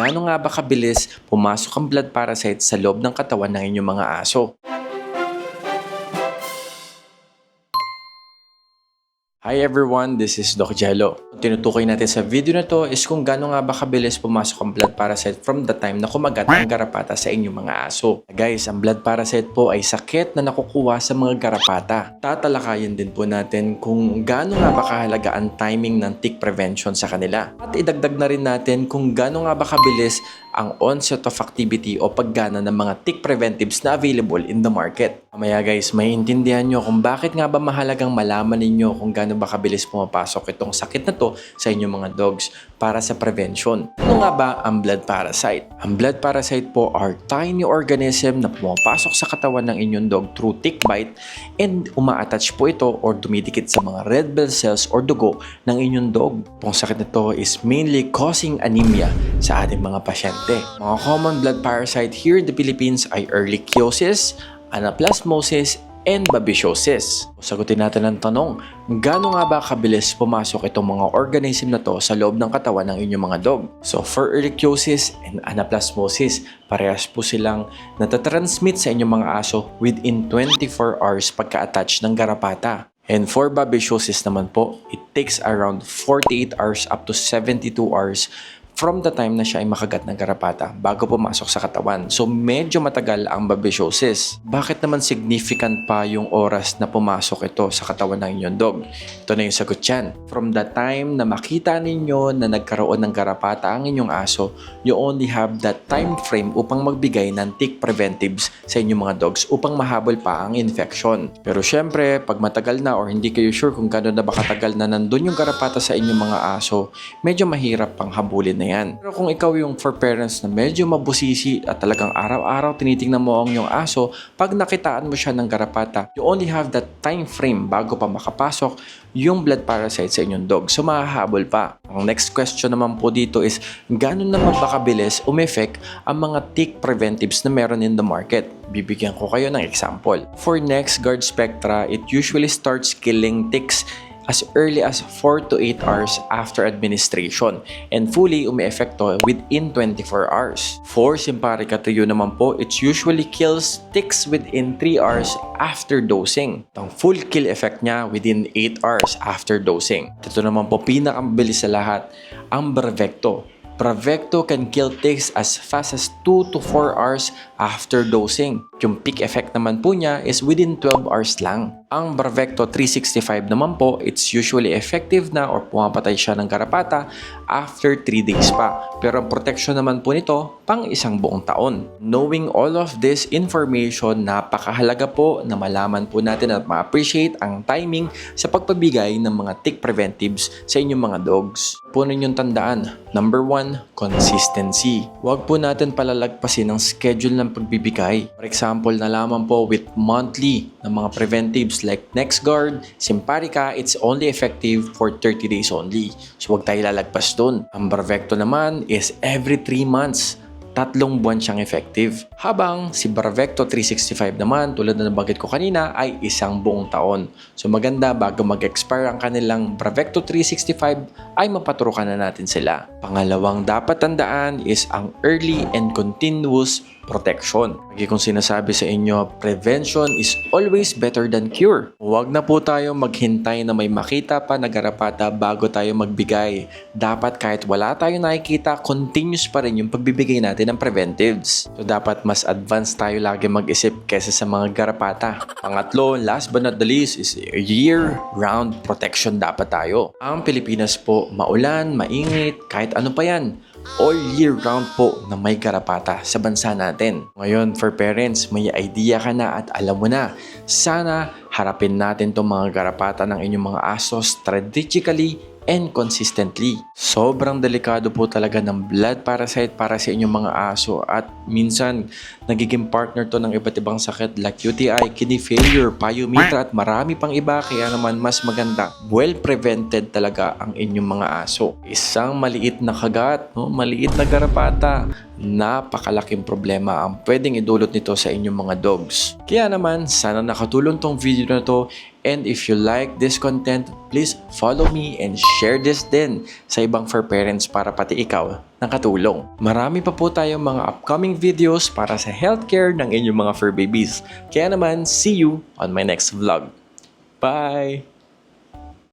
gaano nga ba kabilis pumasok ang blood parasite sa loob ng katawan ng inyong mga aso. Hi everyone, this is Doc Jello. Tinutukoy natin sa video na to is kung gaano nga ba kabilis pumasok ang blood parasite from the time na kumagat ang garapata sa inyong mga aso. Guys, ang blood parasite po ay sakit na nakukuha sa mga garapata. Tatalakayin din po natin kung gaano nga ba kahalaga ang timing ng tick prevention sa kanila. At idagdag na rin natin kung gaano nga ba kabilis ang onset of activity o paggana ng mga tick preventives na available in the market. Mamaya guys, maintindihan nyo kung bakit nga ba mahalagang malaman ninyo kung gaano ba kabilis pumapasok itong sakit na to sa inyong mga dogs para sa prevention. Ano nga ba ang blood parasite? Ang blood parasite po are tiny organism na pumapasok sa katawan ng inyong dog through tick bite and uma-attach po ito or dumidikit sa mga red blood cells or dugo ng inyong dog. Itong sakit na to is mainly causing anemia sa ating mga pasyente. Mga common blood parasite here in the Philippines ay ehrlichiosis, anaplasmosis, and babesiosis. Sagutin natin ang tanong, gaano nga ba kabilis pumasok itong mga organism na to sa loob ng katawan ng inyong mga dog? So for ehrlichiosis and anaplasmosis, parehas po silang natatransmit sa inyong mga aso within 24 hours pagka-attach ng garapata. And for babesiosis naman po, it takes around 48 hours up to 72 hours from the time na siya ay makagat ng garapata bago pumasok sa katawan. So medyo matagal ang babesiosis. Bakit naman significant pa yung oras na pumasok ito sa katawan ng inyong dog? Ito na yung sagot dyan. From the time na makita ninyo na nagkaroon ng garapata ang inyong aso, you only have that time frame upang magbigay ng tick preventives sa inyong mga dogs upang mahabol pa ang infection. Pero syempre, pag matagal na or hindi kayo sure kung gano'n na ba katagal na nandun yung garapata sa inyong mga aso, medyo mahirap pang habulin na yan. Pero kung ikaw yung for parents na medyo mabusisi at talagang araw-araw tinitingnan mo ang yung aso, pag nakitaan mo siya ng garapata, you only have that time frame bago pa makapasok yung blood parasite sa inyong dog. So mahahabol pa. Ang next question naman po dito is, gano'n naman ba kabilis umeffect ang mga tick preventives na meron in the market? Bibigyan ko kayo ng example. For NexGuard Spectra, it usually starts killing ticks as early as 4 to 8 hours after administration and fully umiepekto within 24 hours. For Simparica Trio naman po, it usually kills ticks within 3 hours after dosing. Ang full kill effect niya within 8 hours after dosing. Ito naman po pinakamabilis sa lahat, ang Bravecto. Bravecto can kill ticks as fast as 2 to 4 hours after dosing. Yung peak effect naman po niya is within 12 hours lang. Ang Bravecto 365 naman po, it's usually effective na or pumapatay siya ng garapata after 3 days pa. Pero ang protection naman po nito, pang isang buong taon. Knowing all of this information, napakahalaga po na malaman po natin at ma-appreciate ang timing sa pagpabigay ng mga tick preventives sa inyong mga dogs. Po ninyong tandaan, number 1, consistency. Huwag po natin palalagpasin ang schedule ng pagbibigay. For example, nalaman po with monthly ng mga preventives like NexGuard, Simparica, it's only effective for 30 days only. So huwag tayo lalagpas dun. Ang Bravecto naman is every 3 months tatlong buwan siyang effective. Habang si Bravecto 365 naman, tulad na nabanggit ko kanina, ay isang buong taon. So maganda bago mag-expire ang kanilang Bravecto 365 ay mapaturukan na natin sila. Pangalawang dapat tandaan is ang early and continuous protection. Lagi kong sinasabi sa inyo, prevention is always better than cure. Huwag na po tayo maghintay na may makita pa na garapata bago tayo magbigay. Dapat kahit wala tayo nakikita, continuous pa rin yung pagbibigay natin ng preventives. So dapat mas advanced tayo lagi mag-isip kesa sa mga garapata. Pangatlo, last but not the least is year-round protection dapat tayo. Ang Pilipinas po, maulan, mainit, kahit ano pa yan all year round po na may garapata sa bansa natin. Ngayon, for parents, may idea ka na at alam mo na. Sana harapin natin itong mga garapata ng inyong mga aso strategically and consistently. Sobrang delikado po talaga ng blood parasite para sa inyong mga aso at minsan nagiging partner to ng iba't ibang sakit like UTI, kidney failure, pyometra at marami pang iba kaya naman mas maganda. Well prevented talaga ang inyong mga aso. Isang maliit na kagat, no? maliit na garapata napakalaking problema ang pwedeng idulot nito sa inyong mga dogs. Kaya naman, sana nakatulong tong video na to and if you like this content, please follow me and share this din sa ibang fur parents para pati ikaw nakatulong. Marami pa po tayong mga upcoming videos para sa healthcare ng inyong mga fur babies. Kaya naman, see you on my next vlog. Bye!